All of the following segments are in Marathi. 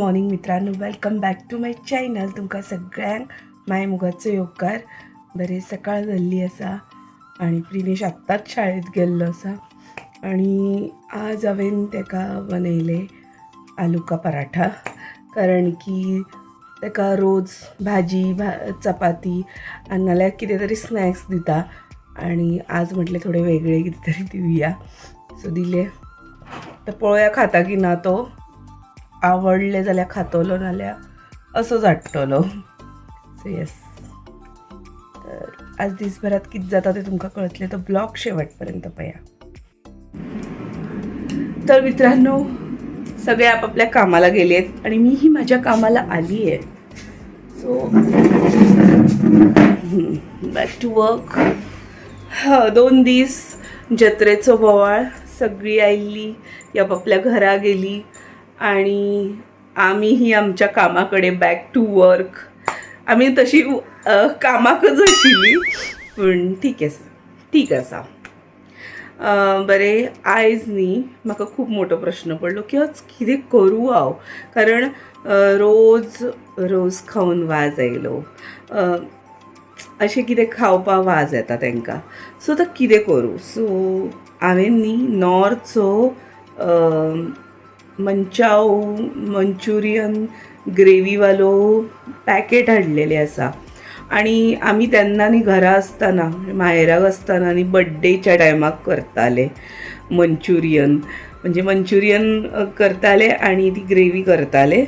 मॉर्निंग मित्रांनो. Welcome back to my channel तुमकां सगळ्यांक माय मुगाचो योगकार बरे सकाळ जाल्ली आसा आनी प्रिनेश आत्ताच शाळेत गेल्लो आसा. आनी आज हांवें ताका बनयले आलू का पराठा. कारण की ताका रोज भाजी भा चपाती आनी नाल्यार कितें तरी स्नॅक्स दिता. आनी आज म्हटलें थोडे वेगळे कितें तरी दिवया. सो दिले. तर पळोवया खाता की ना तो. आवडले जाल्यार खातलो नाल्या असो हाडटलो सो येस तर आज दिसभरात कितें जाता ते तुमकां कळतले तो ब्लॉग शेवटपर्यंत पया. तर मित्रांनो सगळे आपापल्या कामाला गेले आहेत आणि मीही माझ्या कामाला आली आहे सो बॅक टू वर्क दोन दीस जत्रेचो बोवाळ सगळी आयिल्ली ती आपापल्या घरा गेली. आणि आम्हीही आमच्या कामाकडे बॅक टू वर्क आमी तशी कामाक कामाकच आशिल्ली पूण ठीक आसा ठीक आसा बरें आयज न्ही म्हाका खूब मोठो प्रश्न पडलो की आज कितें करूं हांव कारण रोज रोज खावन वाज आयलो. अशें कितें खावपा वाज येता तांकां. सो आतां कितें करूं? सो हांवें न्ही नॉर्थचो मंचाव मंचुरियन ग्रेवीवालो पॅकेट हाडलेले आसा आणि आमी तेन्ना न्ही घरा आसतना माहेराक आसतना न्ही बड्डेच्या टायमाक करताले मंचुरियन. म्हणजे मंचुरियन करताले आणि ती ग्रेवी करताले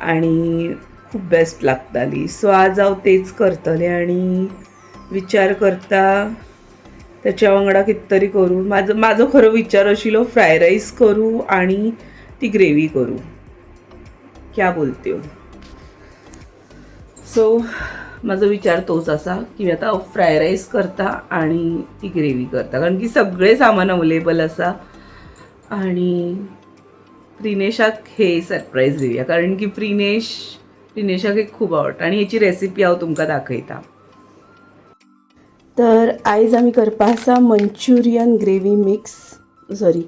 आणि खूप बेस्ट लागताली. सो आज हांव तेच करतलें आणि विचार करता त्याच्या वांगडा कितें तरी करूं. म्हाजो म्हाजो खरो विचार आशिल्लो फ्राय राईस करूं आणि ती ग्रेवी करूं. क्या बोलते हो? सो माझा विचार तोच असा की मी आता फ्राय राईस करता आणि ती ग्रेवी करता. कारण की सगळे सामान अवेलेबल असा. आणि प्रिनेशाक हे सरप्राईज दिवया कारण की प्रिनेश प्रिनेशाक एक खूप आवडटा आणि ह्याची रेसिपी हांव तुमकां दाखयता. तर आयज आमी करपा आसा manchurian gravy mix sorry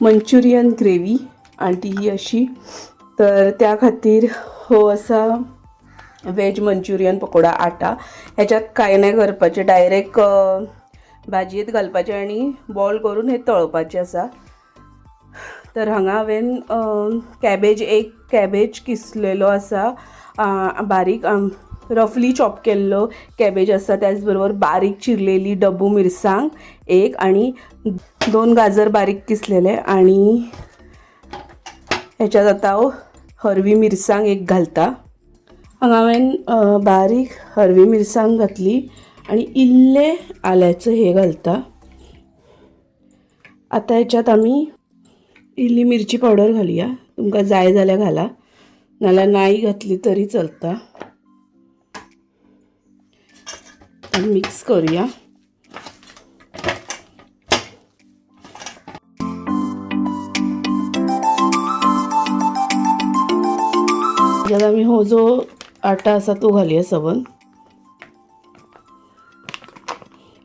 manchurian gravy aunty ही अशी. तर त्या खातीर हो असा वेज मंचुरियन पकोडा आटा. ह्याच्यात काय नाही करपाचें डायरेक्ट भाजयेंत घालपाचें आनी बॉल करून हे तळपाचें आसा तर हांगा हांवें कॅबेज एक कॅबेज किसलेलो आसा बारीक रफली चॉप केल्लो कॅबेज आसा त्याच बरोबर बारीक चिरलेली डब्बू मिरसांग एक आणि दोन गाजर बारीक किसलेले आणि ह्याच्यात आता हांव हरवी मिरसांग एक घालता. हांगा हांवें बारीक हरवी मिरसांग घातली आनी इल्ले आल्याचं हे घालता. आतां ह्याच्यात आमी इल्ली मिरची पावडर घालूया. तुमकां जाय जाल्यार घाला. नाल्यार नाही घातली तरी चलता. मिक्स करूया. त्याच्यात आम्ही हो जो आटा आसा तो घालूया सवन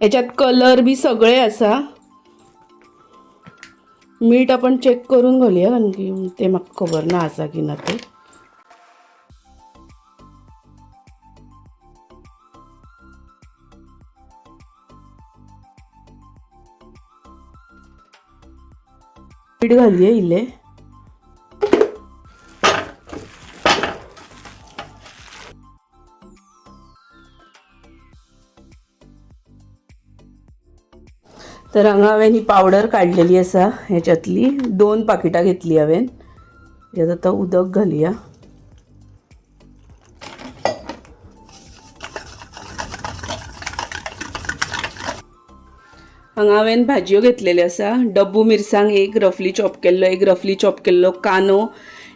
याच्यात कलर बी सगळे आसा मीठ आपण चेक करून घालूया कारण की ते म्हाका खबर ना आसा की ना ते. मीठ घालूया इल्ले तर हांगा हांवें ही पावडर काडलेली आसा ह्याच्यातली. दोन पाकिटां घेतली हांवें ह्याच्यात आतां उदक घालया. हांगा हांवें भाजयो घेतलेल्यो आसा डब्बू मिरसांग एक रफली चॉप केल्लो एक रफली चॉप केल्लो कानो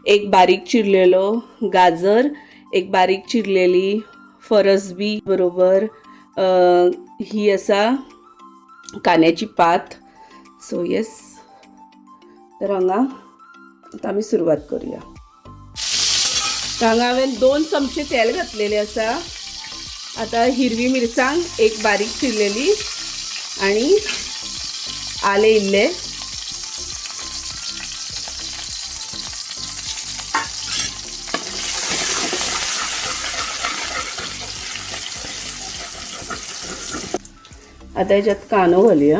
एक बारीक चिरलेलो गाजर एक बारीक चिरलेली फरसबी बरोबर. ही आसा कांद्याची पात सो येस तर हांगा आतां आमी सुरवात करुया. हांगा हांवें दोन चमचे तेल घातलेले आसा आतां हिरवी मिरसांग एक बारीक चिरलेली आणि आले इल्ले. आता याच्यात कानो घालूया.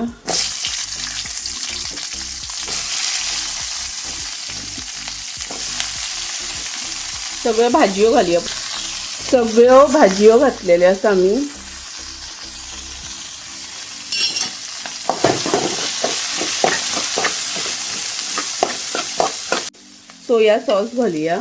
सगळ्यो भाजयो घालूया. सगळ्यो भाजयो घातलेल्यो आसा आमी सोया सॉस घालूया.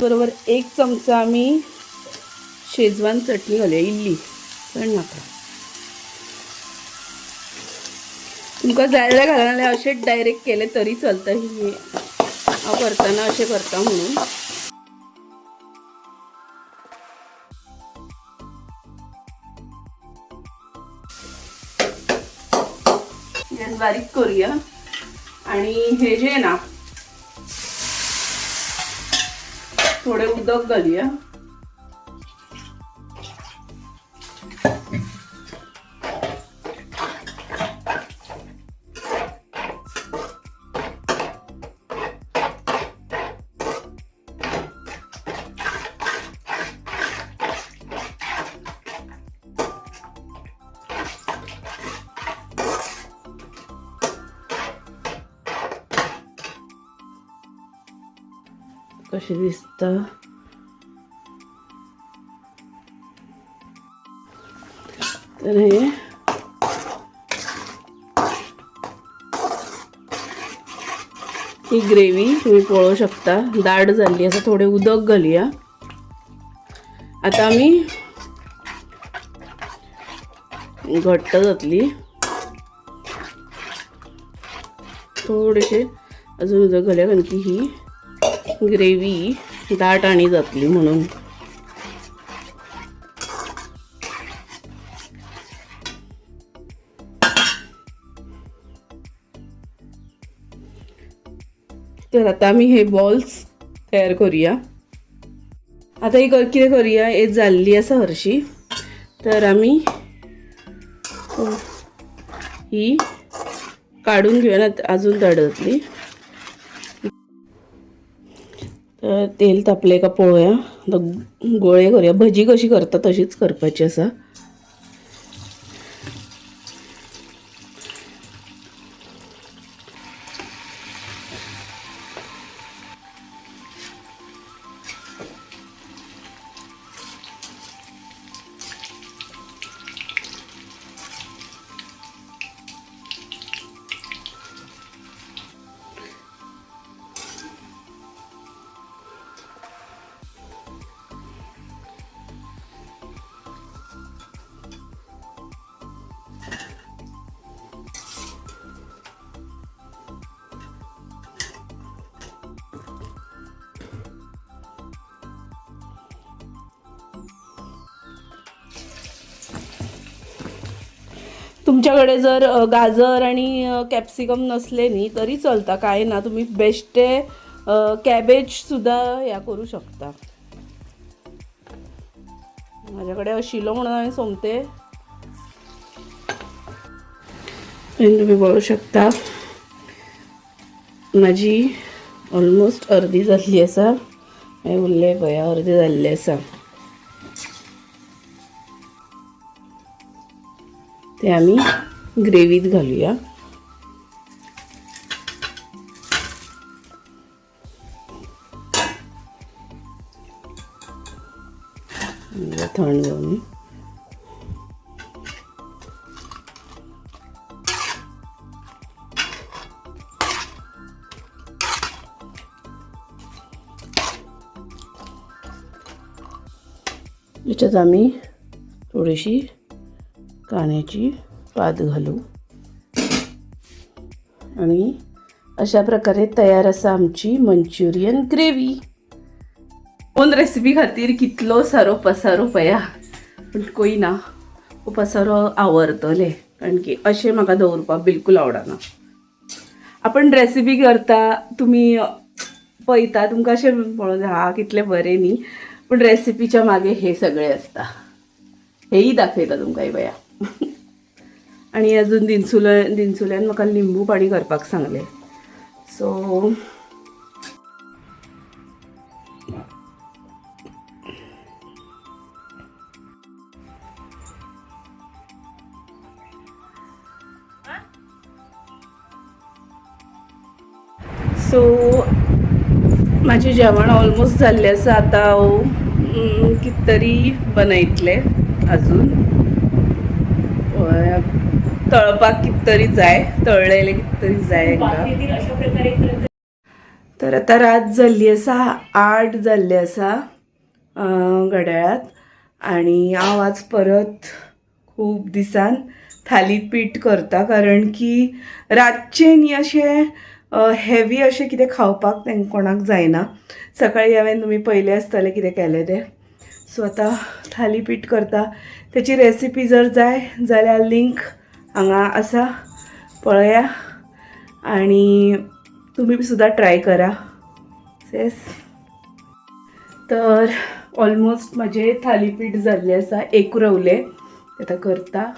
बरोबर एक चमचा मी शेजवान चटणी घालूया इल्ली पण नाका तुमकां जाय जाल्यार घालना जाल्यार डायरेक्ट केले तरी चलता. ही हांव असे अशें करता म्हणून. बारीक करूया. आणि हे जे ना थोडे उदक घालूया. कशी दिसता तर हे ही ग्रेव्ही तुम्ही पळू शकता. दाट जाल्ली आसा थोडे उदक घालूया. आता आमी घट्ट जातली. थोडेसे अजून उदक घालूया कारण की ही ग्रेव्ही दाट आणि जातली म्हणून. तर आता आमी हे बॉल्स तयार करूया. आता ही कितें करूया हे जाल्ली आसा हरशी तर आमी ही काडून घेऊया अजून दाट जातली तर तेल तापले का पळोवया गोळे करूया. भजी कशी करता तशीच करपाची आसा तुमच्याकडे जर गाजर आणि कॅप्सिकम नसले नी तरी चलता. काय ना तुम्ही बेस्टे कॅबेजसुद्धा कॅबेज या करू शकता. माझ्याकडे आशिल्लो म्हणून हांवें सोमते तुम्ही बघू शकता माझी ऑलमोस्ट अर्दी जाल्ली आसा हे उरले पळय अर्दी जाल्ली आसा ते आम्ही ग्रेव्हीत घालूया. थंड जाऊन. याच्यात आम्ही थोडीशी कांद्याची पात घालू. आणि अशा प्रकारे तयार आसा आमची मंचुरियन ग्रेव्ही. दोन रेसिपी खातीर कितलो सारो पसारो पया. पूण कोई ना हो पसारो आवडतले कारण की अशें म्हाका दवरपाक बिलकूल आवडना. आपण रेसिपी करता तुमी पळयता तुमकां अशें पळोवन हा कितलें बरें न्ही पूण रेसिपीच्या मागे हे सगळें आसता हेही दाखयता तुमकां हे आणि अजून दिनसुल्या दिनसुल्यान म्हाका लिंबू पाणी करपाक सांगलें. सो सो माझे जेवण ऑलमोस्ट झाले असं आता हांव कित तरी बनयतले अजून. अं, तळपाक कित तरी जाय तळलेले कित तरी जाय हांकां. तर आता रात जाल्ली आसा आठ जाल्ले आसा अं, घड्याळात. आणि हांव आज परत खूब दिसान थालीपीठ करता कारण की रातचें न्ही अशें हेवी अशें कितें खावपाक तेंका कोणाक जायना. सकाळी हांवें तुमी पयलें आसतलें कितें केलें तें? स्वतः थालीपीठ करता. तेची रेसिपी जर जाय जाल्यार लिंक हांगा आसा पळया आणि तुम्ही सुद्धा ट्राय करा. येस तर ऑलमोस्ट माझे थालीपीठ जाल्ले आसा एक रवले. आतां करता.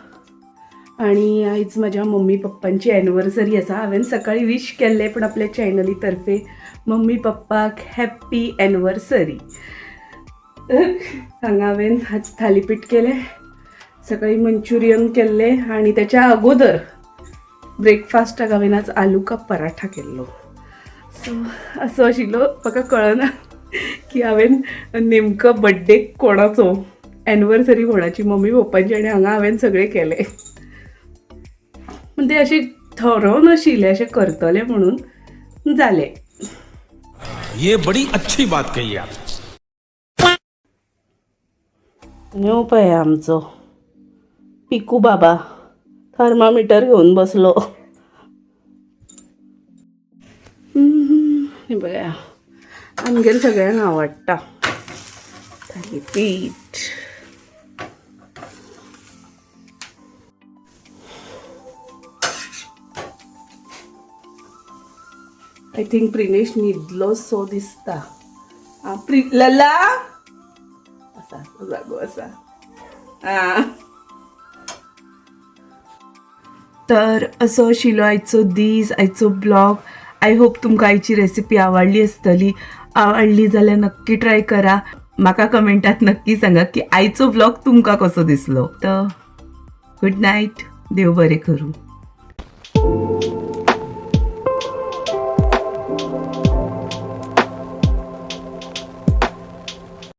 आणि आयज माझ्या मम्मी पप्पांची एनिवर्सरी आसा हांवें सकाळी विश केल्लें पण आपल्या चॅनली तर्फे मम्मी पप्पाक हॅप्पी एनिवर्सरी हांगा हांवें आज थालीपीठ केलें सकाळी मंचुरियन केल्लें आणि त्याच्या अगोदर ब्रेकफास्टाक हांवें आज आलू का पराठा केल्लो. सो असो आशिल्लो म्हाका कळना की हांवें नेमकं बड्डे कोणाचो? एनिवर्सरी कोणाची? मम्मी पप्पांची आनी हांगा हांवें सगळें केलें. पण ते म्हणजे असे थरोवन आशिल्लें अशें करतले म्हणून जालें ये बड़ी अच्छी बात कही आप. न्यू आहे आमचो. पिकू बाबा थर्मामिटर घेवन बसलो. हम्म, बघा. आमगेर सगळ्यांक आवडटा थालीपीठ आय थिंक प्रिनेश न्हिदलो सो दिसता. आ, प्रि लला! असा जागो आ. तर असो आशिल्लो आयचो दीस आयचो ब्लॉग. आय होप तुमकां आयची रेसिपी आवडली आसतली आवडली जाल्यार नक्की ट्राय करा. म्हाका कमेंटात नक्की सांगा की आयचो ब्लॉग तुमकां कसो दिसलो. तर गुड नायट देव बरें करूं.